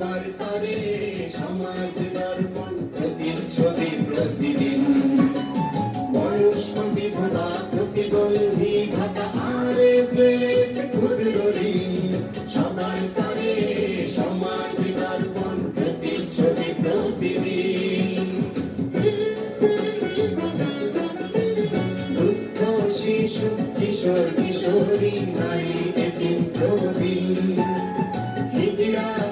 তারে সমাজ দর্পণ, প্রতিচ্ছবি প্রতিদিন। বয়স্ক বিধবা প্রতিবন্ধী ভাতা আর ক্ষুদ্র ঋণ সবার তারে সমাজ দর্পণ, প্রতিচ্ছবি প্রতিদিন। দুস্থ শিশু, কিশোর, কিশোরী, নারী, এতিম প্রবীণ। হিজড়া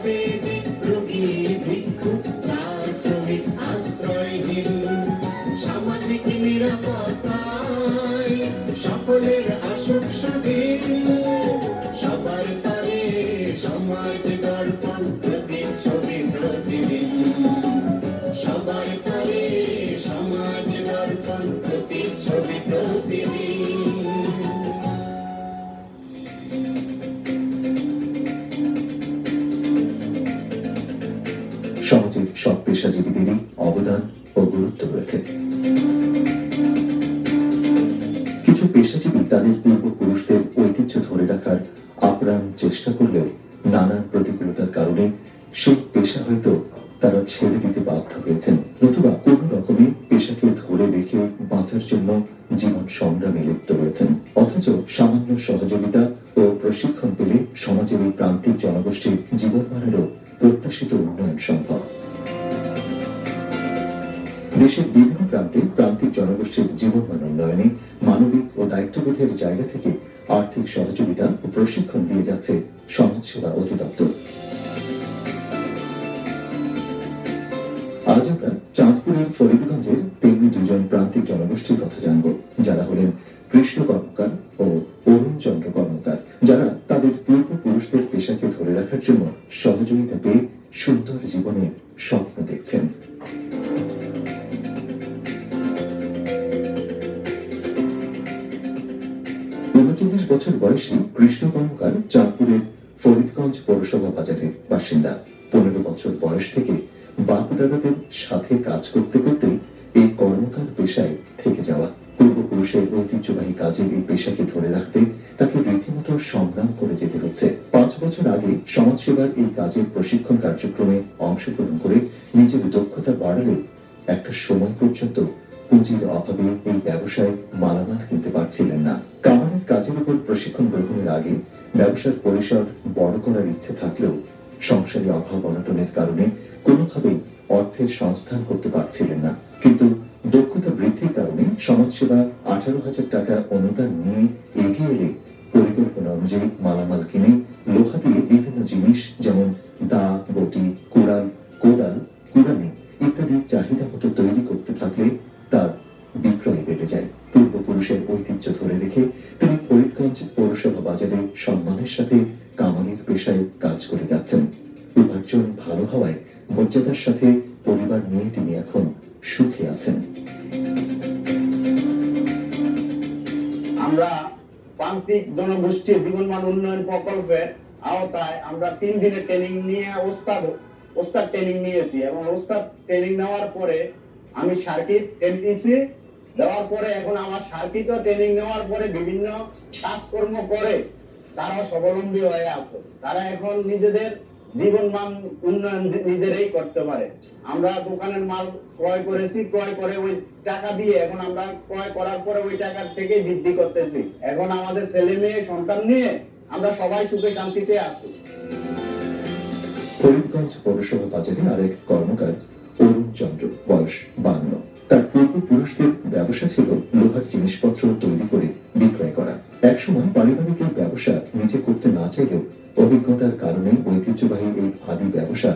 সকলের আসুক সুদিন সবার তারে সমাজ দর্পণ প্রতিচ্ছবি প্রতিদিন। সবার তারে সমাজ দর্পণ প্রতিচ্ছবি প্রতিদিন। সমাজের সব পেশাজীবীদেরই অবদান ও গুরুত্ব রয়েছে। পেশাজীবী তাদের পূর্বপুরুষদের ঐতিহ্য ধরে রাখার আপ্রাণ চেষ্টা করলেও নানান প্রতিকূলতার কারণে সেই পেশা হয়তো তারা ছেড়ে দিতে বাধ্য হয়েছেন। নতুবা কোন রকমে পেশাকে ধরে রেখে বাঁচার জন্য জীবন সংগ্রামে লিপ্ত রয়েছেন। অথচ সামান্য সহযোগিতা ও প্রশিক্ষণ পেলে সমাজের এই প্রান্তিক জনগোষ্ঠীর জীবনমানেরও প্রত্যাশিত উন্নয়ন সম্ভব। দেশের বিভিন্ন প্রান্তে প্রান্তিক জনগোষ্ঠীর জীবনমান উন্নয়নে মানবিক ও দায়িত্ববোধের জায়গা থেকে আর্থিক সহযোগিতা ও প্রশিক্ষণ দিয়ে যাচ্ছে সমাজসেবা অধিদপ্তর। আজ আমরা চাঁদপুরের ফরিদগঞ্জের তেমনি দুজন প্রান্তিক জনগোষ্ঠীর কথা জানব, যারা হলেন কৃষ্ণ কর্মকার ও অরুণ চন্দ্র কর্মকার, যারা তাদের পূর্বপুরুষদের পেশাকে ধরে রাখার জন্য সহযোগিতা পেয়ে সুন্দর জীবনের স্বপ্ন দেখছেন। উনচল্লিশ বছর বয়সী কৃষ্ণ কর্মকার চাঁদপুরের ফরিদগঞ্জ পৌরসভা বাজারের বাসিন্দা। পনেরো বছর বয়স থেকে বাপ দাদাদের সাথে কাজ করতে করতে এই কর্মকার পেশায় থেকে যাওয়া। পূর্বপুরুষের ঐতিহ্যবাহী কাজের এই পেশাকে ধরে রাখতে তাকে রীতিমতো সংগ্রাম করে যেতে হচ্ছে। পাঁচ বছর আগে সমাজসেবার এই কাজের প্রশিক্ষণ কার্যক্রমে অংশগ্রহণ করে নিজের দক্ষতা বাড়ালে একটা সময় পর্যন্ত পুঁজির অভাবে এই ব্যবসায় মালামাল কিনতে পারছিলেন না। কামানের কাজের উপর প্রশিক্ষণ গ্রহণের আগে ব্যবসার পরিসর বড় করার ইচ্ছে থাকলেও সংসারী অভাব অনটনের কারণে কোনোভাবেই অর্থের সংস্থান করতে পারছিলেন না। কিন্তু দক্ষতা বৃদ্ধির কারণে সমাজসেবা আঠারো হাজার টাকা অনুদান নিয়ে এগিয়ে এলে পরিকল্পনা অনুযায়ী মালামাল কিনে লোহা দিয়ে বিভিন্ন জিনিস যেমন দা, বটি, কোড়াল, কোদাল, কুড়ানি ইত্যাদি চাহিদা মতো তৈরি করতে থাকলে বেড়ে যায়। পূর্বপুরুষের ঐতিহ্য ধরে রেখে তিনি ফরিদগঞ্জ পৌরসভা বাজারে সম্মানের সাথে কামানের পেশায় কাজ করে যাচ্ছেন। উপার্জন ভালো হওয়ায় মর্যাদার সাথে পরিবার নিয়ে তিনি এখন সুখে আছেন। আমরা প্রান্তিক জনগোষ্ঠীর জীবনমান উন্নয়ন প্রকল্পের আওতায় আমরা তিন দিনের ট্রেনিং নিয়ে ওস্তাদ ওস্তাদ ট্রেনিং নিয়েছি এবং ওস্তাদ ট্রেনিং নেওয়ার পরে আমি সার্কিট, এমটিসি দেওয়ার পরে এখন আমার সার্কিটও ট্রেনিং নেওয়ার পরে বিভিন্ন কাজকর্ম করে তারা স্বাবলম্বী হয়ে আছে। তারা এখন নিজেদের জীবন মান উন্নয়ন নিজেরাই করতে পারে। আমরা দোকানের মাল ক্রয় করেছি, ক্রয় করে ওই টাকা দিয়ে এখন আমরা ক্রয় করার পরে ওই টাকা থেকে বৃদ্ধি করতেছি। এখন আমাদের ছেলে মেয়ে, সন্তান নিয়ে আমরা সবাই সুখে শান্তিতে আছি। ফরিদগঞ্জ পৌরসভা বাজারে আরেক কর্মকার, অরুণ চন্দ্র, বয়স বান্ন। তার পূর্বপুরুষদের ব্যবসা ছিল লোহার জিনিসপত্র তৈরি করে বিক্রয় করা। একসময় পারিবারিক এই ব্যবসা নিজে করতে না চাইলেও অভিজ্ঞতার কারণে ঐতিহ্যবাহী এই আদি ব্যবসা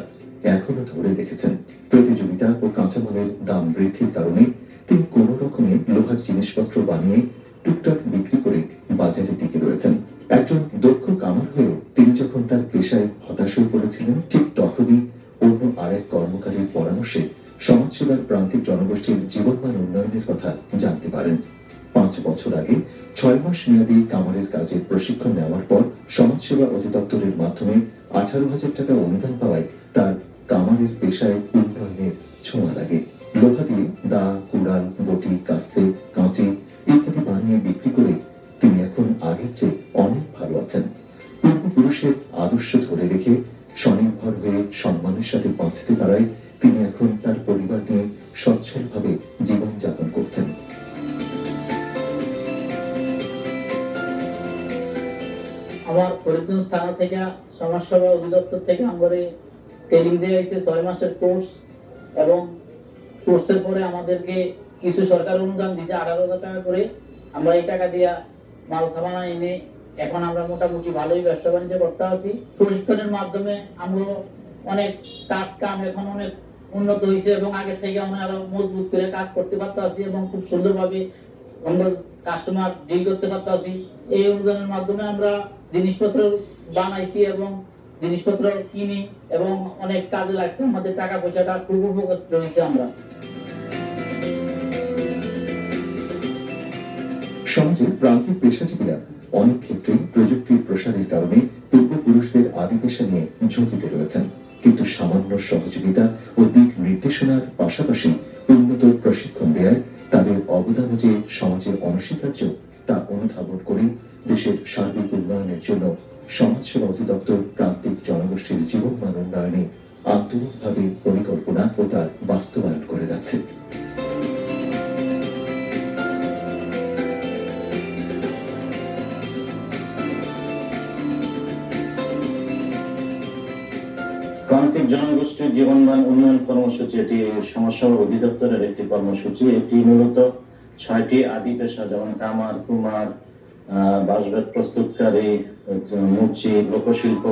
এখনও ধরে রেখেছেন। প্রতিযোগিতা ও কাঁচামালের দাম বৃদ্ধির কারণে তিনি কোন রকমে লোহার জিনিসপত্র বানিয়ে টুকটাক বিক্রি করে বাজারে টিকে রয়েছেন। একজন দক্ষ কামার হয়েও তিনি যখন তার পেশায় হতাশ হয়ে পড়েছিলেন, ঠিক তখনই সমাজসেবার প্রান্তিক জনগোষ্ঠীর জীবনমান উন্নয়নের কথা জানতে পারেন। পাঁচ বছর আগে ছয় মাস মেয়াদী কামারের কাজের প্রশিক্ষণ নেওয়ার পর সমাজসেবা অধিদপ্তরের মাধ্যমে আঠারো হাজার টাকা অনুদান পাওয়ায় তার কামারের পেশায় উন্নয়নের ছোঁয়া লাগে। লোহা দিয়ে দা, কুড়াল, বটি, কাস্তে, কাঁচি ইত্যাদি বানিয়ে বিক্রি করে তিনি এখন আগের চেয়ে অনেক ভালো আছেন। পূর্বপুরুষের আদর্শ ধরে রেখে স্বনির্ভর হয়ে সম্মানের সাথে বাঁচতে পারায় তিনি এখন তার পরিবার নিয়ে সচ্ছলভাবে জীবনযাপন করছেন। আমার ফরিদগঞ্জ থানা থেকে সমাজসেবা অধিদপ্তর থেকে ট্রেনিং ছয় মাসের কোর্স এবং কোর্সের পরে আমাদেরকে কিছু সরকার অনুদান দিয়েছে আঠারো হাজার টাকা করে। আমরা এই টাকা দিয়া মাল সামানা এনে এখন আমরা মোটামুটি ভালোই ব্যবসা বাণিজ্য করতে আছি। প্রশিক্ষণের মাধ্যমে আমরা অনেক কাজ কাম এখন অনেক উন্নত হয়েছে এবং আগে থেকে আমরা আরও মজবুত করে কাজ করতে পারতেছি এবং খুব সুন্দরভাবে আমরা কাস্টমার ডিল করতে পারতেছি। এই অনুদানের মাধ্যমে আমরা জিনিসপত্র বানাইছি এবং জিনিসপত্র কিনি এবং অনেক কাজে লাগছে। আমাদের টাকা পয়সাটা খুব উপকার রয়েছে আমরা। সমাজের প্রান্তিক পেশাজীবীরা অনেক ক্ষেত্রে প্রযুক্তির প্রসারের কারণে পূর্বপুরুষদের আদি পেশা নিয়ে ঝুঁকিতে রয়েছেন। কিন্তু সামান্য সহযোগিতা ও দিক নির্দেশনার পাশাপাশি উন্নত প্রশিক্ষণ দেয় তাদের অবদান যে সমাজের অনস্বীকার্য তা অনুধাবন করে দেশের সার্বিক উন্নয়নের জন্য সমাজসেবা অধিদপ্তর প্রান্তিক জনগোষ্ঠীর জীবনমান উন্নয়নে আন্তরিকভাবে পরিকল্পনা ও তার বাস্তবায়ন করে যাচ্ছে। জনগোষ্ঠীর জীবনমান উন্নয়ন কর্মসূচি, এটি সমস্যা অধিদপ্তরের একটি কর্মসূচি। এটি মূলত ছয়টি আদি পেশা, যেমন কামার, কুমার বাঁশবেত প্রস্তুতকারী মুচি লোকশিল্প